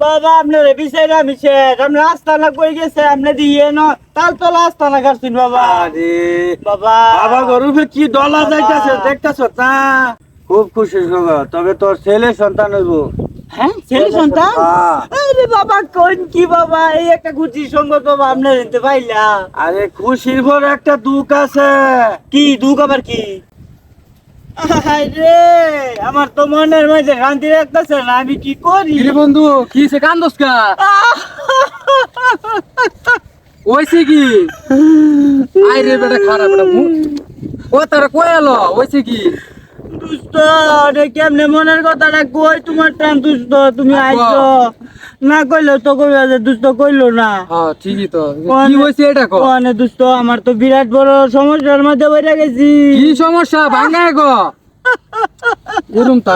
বাবা আপনার বিষয় আমি শেষ। আপনি আস্তানা কই গেছে? আপনি দিয়ে ন। তাল তোলা আস্তানা কাটছেন বাবা। আরে। বাবা। বাবা গরুফে কি ডলা যাইতাছে দেখতাছ? তা। খুব খুশি খবর তবে তোর ছেলে সন্তান হইব। হ্যাঁ ছেলে সন্তান? হ্যাঁ। আরে বাবা কোন কি বাবা? এই একটা খুশি সঙ্গত বাবা আপনি দিতে পাইলাম আরে খুশির পর একটা দুঃখ আছে। কি দুঃখ আবার কি? রে, আমার তো মনের মধ্যে শান্তি রাখতেছে না, আমি কি করি? বন্ধু, কি সে কান্দস কা? ওইছে কি? আই রে বেটা খারাপ, বেটা ও তারা কই এলো ওইছে কি? দুষ্ট রে কেমনে মনের কথাটা কই তোমার টান দুষ্ট তুমি। আইছো। না কইলো তো যে দুষ্ট কইলো না। হ্যাঁ ঠিকই তো। কি হইছে এটা কো? কোনে দুষ্ট আমার তো বিরাট বড় সমস্যার মধ্যে বইরা গেছি। কি সমস্যা? ভাঙা গো এরম তো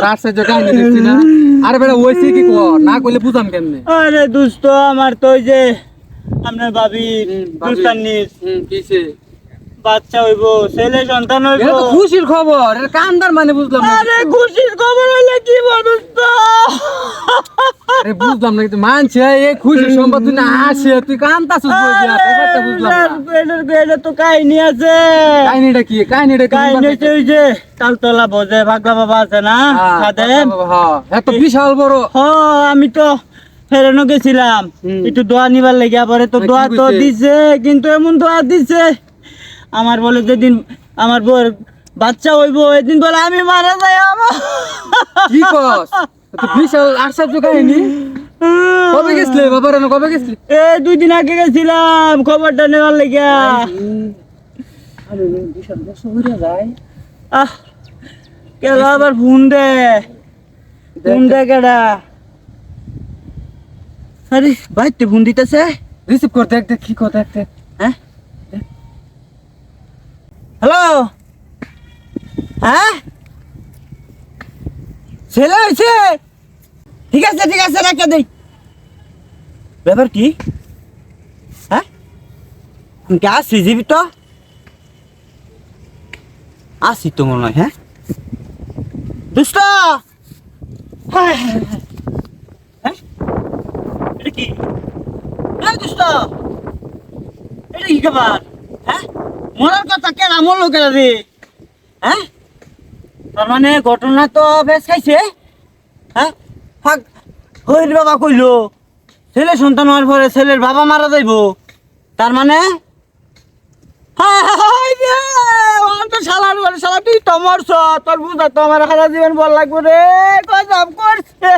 কাহিনী দেখছি না। আরে বেটা ওইছে কি কো? না কইলে বুঝাম কেমনে? আরে দুষ্ট আমার তো ওই যে আপনার ভাবি। কিছে বাচ্চা হইব ছেলে সন্তান হইব। খুশির খবর কান্দার মানে বুঝলাম আরে খুশির খবর হইলে কি আরে বুঝলাম না কিন্তু মানছে এই খুশি সম্পদ তুই না আসে তুই কান্দাছিস বুঝলাম এটা তো কাহিনী আছে। কাহিনীটা কি? কাহিনীটা কাহিনী হচ্ছে ওই যে তালতলা বজে ভাগলা বাবা আছে না? সাথে হ্যাঁ এত বিশাল বড়। হ আমি তো ফেরানো গেছিলাম। একটু দোয়া নিবার লেগে পরে তো তা দোয়া তো দিছে কিন্তু এমন দোয়া দিছে আমার বলে যেদিন আমার বউর বাচ্চা হইব এদিন বলে আমি মারা যাই আমার কি কস? বিশাল আশ্চর্য কাহিনী। কবে গেছলে বাবার কবে গেছলি? এ দুই দিন আগে গেছিলাম খবরটা নেওয়ার লেগে আহ আবার ফোন দে? ফোন দে কেডা? আরে বাইতে ফোন দিতেছে? রিসিভ কর দেখ দেখ কি কর দেখ দেখ। হ্যাঁ? হ্যালো? হ্যাঁ? ছেলে হয়েছে? ঠিক আছে ঠিক আছে রাখে দেই ব্যাপার কি? হ্যাঁ? কি আসছি জীবিত আসি তো মনে হয় হ্যাঁ? দুষ্ট! হ্যাঁ হ্যাঁ, হ্যাঁ। হ্যাঁ? এটা কি? দুষ্ট! এটা কি খাবার হ্যাঁ? মরার কথা কেন মরলো কেন রে? হ্যাঁ? তার মানে ঘটনা তো বেশ খাইছে হ্যাঁ? ফাক হইর বাবা কইলো, ছেলে সন্তান হওয়ার পরে ছেলের বাবা মারা যাইবো। তার মানে? তোর বুঝা তো আমার সারা জীবন বল লাগবে রে কয় করছে।